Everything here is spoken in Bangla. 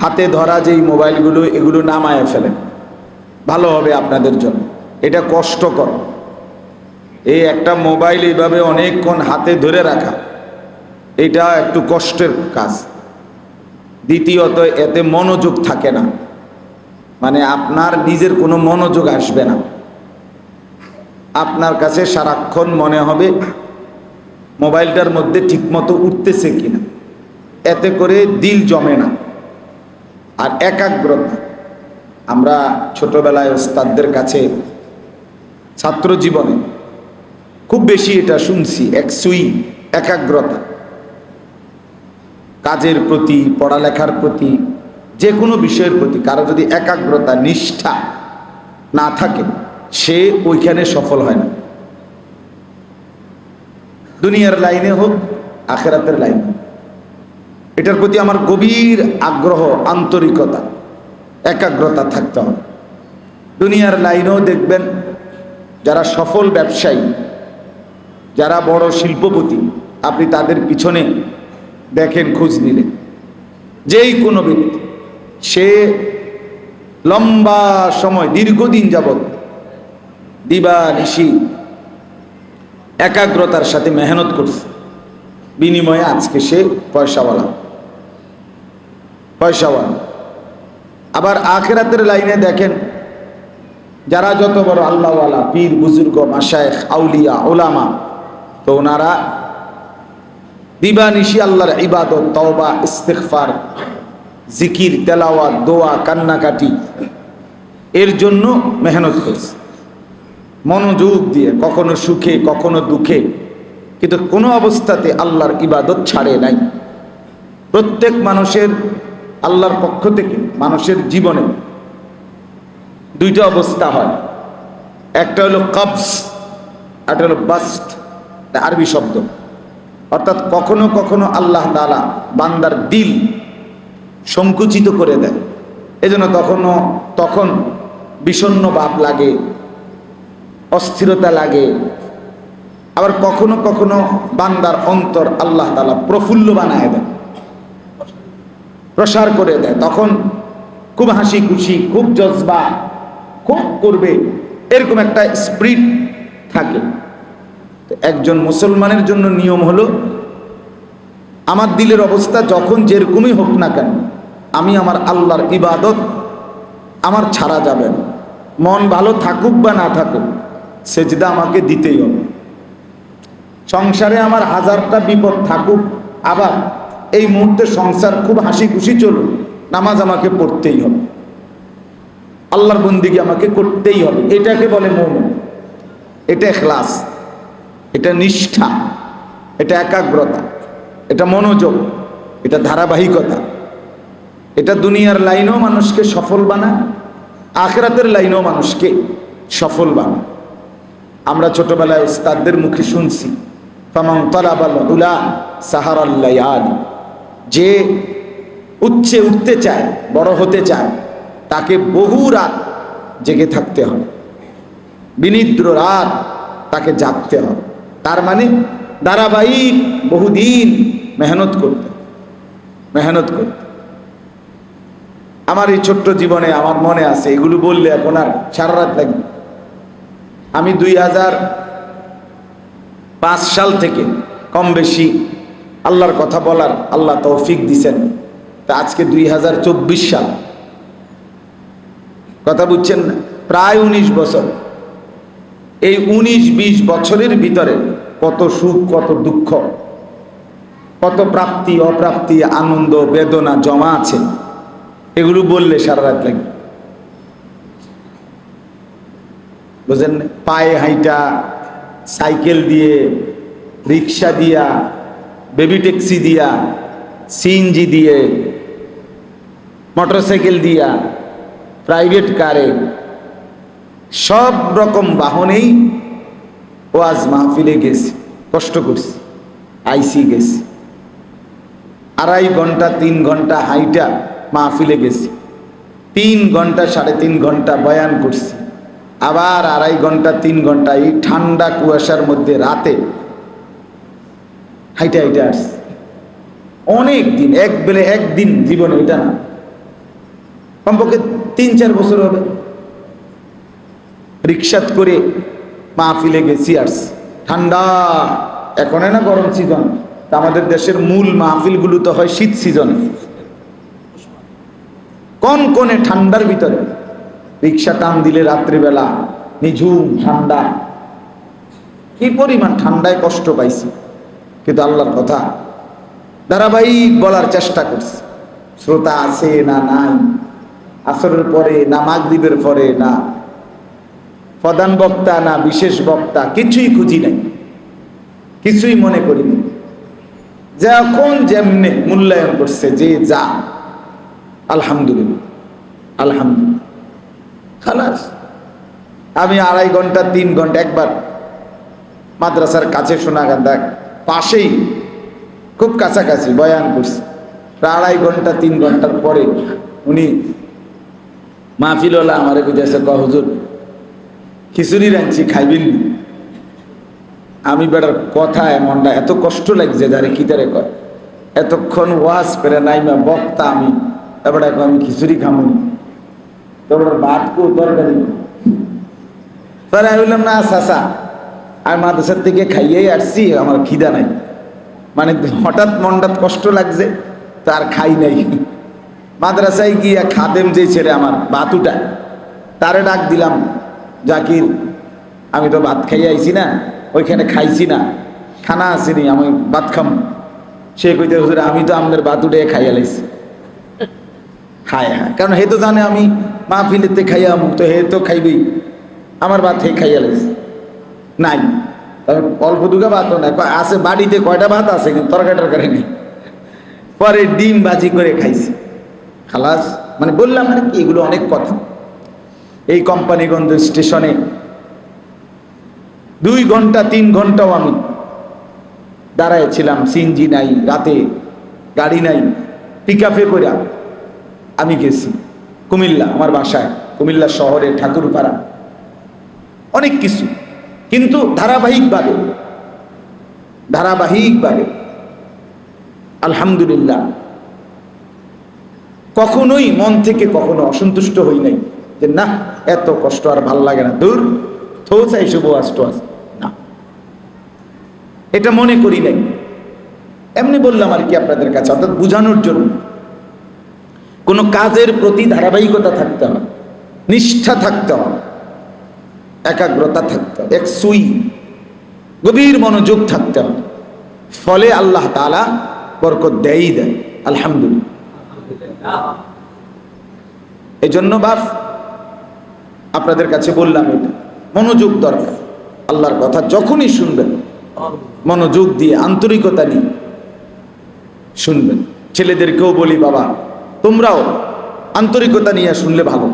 হাতে ধরা যেই মোবাইলগুলো, এগুলো নামায় ফেলেন। ভালো হবে আপনাদের জন্য। এটা কষ্টকর। এই একটা মোবাইল এইভাবে অনেকক্ষণ হাতে ধরে রাখা, এটা একটু কষ্টের কাজ। দ্বিতীয়ত, এতে মনোযোগ থাকে না। মানে আপনার নিজের কোনো মনোযোগ আসবে না। আপনার কাছে সারাক্ষণ মনে হবে, মোবাইলটার মধ্যে ঠিকমতো উঠতেছে কিনা। এতে করে দিল জমে না। আর একাগ্রতা। আমরা ছোটবেলায় ওস্তাদদের কাছে ছাত্র জীবনে খুব বেশি এটা শুনছি, এক সুই, একাগ্রতা। কাজের প্রতি, পড়ালেখার প্রতি, যে কোনো বিষয়ের প্রতি কারও যদি একাগ্রতা, নিষ্ঠা না থাকে, সে ওইখানে সফল হয় না। দুনিয়ার লাইনে হোক, আখেরাতের লাইনে হোক। এটার প্রতি আমার গভীর আগ্রহ, আন্তরিকতা, একাগ্রতা থাকতে হবে। দুনিয়ার লাইনেও দেখবেন, যারা সফল ব্যবসায়ী, যারা বড় শিল্পপতি, আপনি তাদের পিছনে দেখেন খোঁজ নিলে। যেই কোনো ব্যক্তি, সে লম্বা সময়, দীর্ঘদিন যাবৎ দিবা নিশি একাগ্রতার সাথে মেহনত করছে। বিনিময়ে আজকে সে পয়সাওয়ালা। পয়সাওয়ালা। আবার আখেরাতের লাইনে দেখেন, যারা যত বড় আল্লাহওয়ালা, পীর, বুজুর্গ মাসায়েখ আউলিয়া ওলামা তো ওনারা দিবানিশি আল্লাহর ইবাদত, তওবা, ইস্তেগফার, জিকির তেলাওয়া দোয়া, কান্নাকাটি, এর জন্য মেহনত করছে। মনোযোগ দিয়ে, কখনো সুখে, কখনো দুঃখে, কিন্তু কোনো অবস্থাতে আল্লাহর ইবাদত ছাড়ে নাই। প্রত্যেক মানুষের আল্লাহর পক্ষ থেকে মানুষের জীবনে দুইটা অবস্থা হয়। একটা হলো কবস একটা হলো বাস্ট আরবি শব্দ। অর্থাৎ কখনো কখনো আল্লাহ তালা বান্দার দিল সংকুচিত করে দেয়। এজন্য তখনও তখন বিষণ্ণ ভাব লাগে, অস্থিরতা লাগে। আবার কখনো কখনো বান্দার অন্তর আল্লাহ তালা প্রফুল্ল বানায় দেয়। প্রসার করে দেয়। তখন খুব হাসি খুশি, খুব জজবা, খুব করবে, এরকম একটা স্প্রিট থাকে। একজন মুসলমানের জন্য নিয়ম হলো, আমার দিলের অবস্থা যখন যেরকমই হোক না কেন, আমি আমার আল্লাহর ইবাদত আমার ছাড়া যাবে না। মন ভালো থাকুক বা না থাকুক, সেজদা আমাকে দিতেই হবে। সংসারে আমার হাজারটা বিপদ থাকুক, আবার এই মুহূর্তে সংসার খুব হাসি খুশি চলুক। নামাজ আমাকে পড়তেই হবে। আল্লাহর বন্দিকে আমাকে করতেই হবে। এটাকে বলে মৌন এটা এখলাস। এটা নিষ্ঠা। এটা একাগ্রতা। এটা মনোযোগ। এটা ধারাবাহিকতা। এটা দুনিয়ার লাইনেও মানুষকে সফল বানায় আখরাতের লাইনেও মানুষকে সফল বানায় আমরা ছোটবেলায় উস্তাদদের মুখে শুনছি ফামাং তলাবাল উলা সাহারাল্লায়াল যে উচ্চে উঠতে চায়, বড় হতে চায়, তাকে বহু রাত জেগে থাকতে হবে। বিনিদ্র রাত তাকে জাগতে হবে। তার মানে ধারাবাহিক বহুদিন মেহনত করতে মেহনত করতে আমার এই ছোট্ট জীবনে আমার মনে আছে, এগুলো বললে এখন আর সারা রাত লাগবে। আমি দুই হাজার পাঁচ সাল থেকে কম বেশি আল্লাহর কথা বলার আল্লাহ তৌফিক দিছেন। তা আজকে দুই হাজার চব্বিশ সাল। কথা বুঝছেন প্রায় উনিশ বছর। এই উনিশ বিশ বছরের ভিতরে কত সুখ, কত দুঃখ, কত প্রাপ্তি, অপ্রাপ্তি, আনন্দ, বেদনা জমা আছে। এগুলো বললে সারা রাত লাগবে বুঝেন পায়ে হাইটা, সাইকেল দিয়ে, রিক্সা দিয়া বেবি ট্যাক্সি দিয়া সিএনজি দিয়ে, মোটরসাইকেল দিয়া, প্রাইভেট কারে, সব রকম বাহনেই ওয়াজ মাহফিলে গেছি, কষ্ট করছি, আইসি গেছি। আড়াই ঘণ্টা, তিন ঘণ্টা হাইটা মাহফিলে গেছি। তিন ঘণ্টা, সাড়ে তিন ঘণ্টা বয়ান করছি। আবার আড়াই ঘণ্টা, তিন ঘণ্টা এই ঠান্ডা কুয়াশার মধ্যে রাতে হাইটা হাইটা আসছি। অনেক দিন, এক বেলে একদিন জীবনে এটা না। কমপক্ষে তিন চার বছর হবে। রিক্সাত করে মাহফিলে গেছি আসছি ঠান্ডা, এখন না গরম সিজন তা আমাদের দেশের মূল মাহফিলগুলো তো হয় শীত সিজনে কোন কোনে ঠান্ডার ভিতরে? রিক্সা টান দিলে রাত্রিবেলা, নিঝুম ঠান্ডা। কি পরিমাণ ঠান্ডায় কষ্ট পাইছি। কিন্তু আল্লাহর কথা ধারাবাহিক বলার চেষ্টা করছি। শ্রোতা আছে না নাই? আসরের পরে না মাগরিবের পরে না প্রধান বক্তা না বিশেষ বক্তা কিছুই খুঁজি নাই। কিছুই মনে করিনি। যখন যেমনে মূল্যায়ন করছে যে যা, আলহামদুলিল্লাহ আলহামদুলিল্লাহ। খালাস, আমি আড়াই ঘণ্টা, তিন ঘণ্টা একবার মাদ্রাসার কাছে শোনা গান দেখ। পাশেই খুব কাছাকাছি বয়ান করছি। প্রায় আড়াই ঘণ্টা, তিন ঘণ্টার পরে উনি মাহফিলওয়ালা আমারে বুঝেছে ক হুজুর, খিচুড়ি রাঁধছি, খাইবেন নি?" আমি বেটার কথা এমনটা এত কষ্ট লাগছে যারে কি তারে কয়? এতক্ষণ ওয়াজ করে নাই মা বক্তা আমি, এবার এখন আমি খিচুড়ি খামো তারপর ভাত কো, তরকারি পরে আমি বললাম, না, চাচা আমি মাদ্রাসার থেকে খাইয়েই আসছি, আমার খিদা নাই। মানে হঠাৎ মনটাত কষ্ট লাগছে, তো আর খাই নাই। মাদ্রাসায় গিয়া খাদেম যে ছেলে আমার, বাতুটা, তারে ডাক দিলাম, জাকির, আমি তো ভাত খাইয়ে আইছি না, ওইখানে খাইছি না, খানা আসেনি আমি ভাত খাম। সে কইতে, হুজুর, আমি তো আমাদের বাত উঠে খাইয়া লাইছি। খায় হ্যাঁ কারণ হে তো জানে আমি মা ফিলেতে খাইয়া মুখ তো হে তো খাইবেই, আমার ভাত হে খাইয়া লাইছি। নাই। অল্প দুগা ভাতও নাই। আছে বাড়িতে কয়টা ভাত আছে? কিন্তু তরকারি টরকারি নেই। পরে ডিম বাজি করে খাইছি। খালাস মানে বললাম মানে কি, এগুলো অনেক কথা। এই কোম্পানিগঞ্জ স্টেশনে দুই ঘণ্টা, তিন ঘন্টাও আমি দাঁড়াইছিলাম। সিনজি নাই, রাতে গাড়ি নাই। পিক আপে করে আমি গেছি। কুমিল্লা, আমার বাসায়। কুমিল্লা শহরে ঠাকুরপাড়া। অনেক কিছু। কিন্তু ধারাবাহিকভাবে ধারাবাহিকভাবে, আলহামদুলিল্লাহ, কখনোই মন থেকে কখনো অসন্তুষ্ট হই নাই যে না, এত কষ্ট আর ভালো লাগে না। দূর থো চাই শুভ আষ্ট না। এটা মনে করি নাই। এমনি বললাম আর কি আপনাদের কাছে, অর্থাৎ বোঝানোর জন্য। কোনো কাজের প্রতি ধারাবাহিকতা থাকতে হবে, নিষ্ঠা থাকতে হবে। একাগ্রতা থাকতে হবে, এক সুই, গভীর মনোযোগ থাকতে হবে। ফলে আল্লাহ তালা বরকত দেয়ই দেয় আলহামদুলিল্লাহ। এই জন্য বাপ আপনাদের কাছে বললাম এটা, মনোযোগ দরকার। আল্লাহর কথা যখনই শুনবেন, মনোযোগ দিয়ে আন্তরিকতা নিয়ে শুনবেন। ছেলেদেরকেও বলি, বাবা, তোমরাও আন্তরিকতা নিয়ে শুনলে ভালো।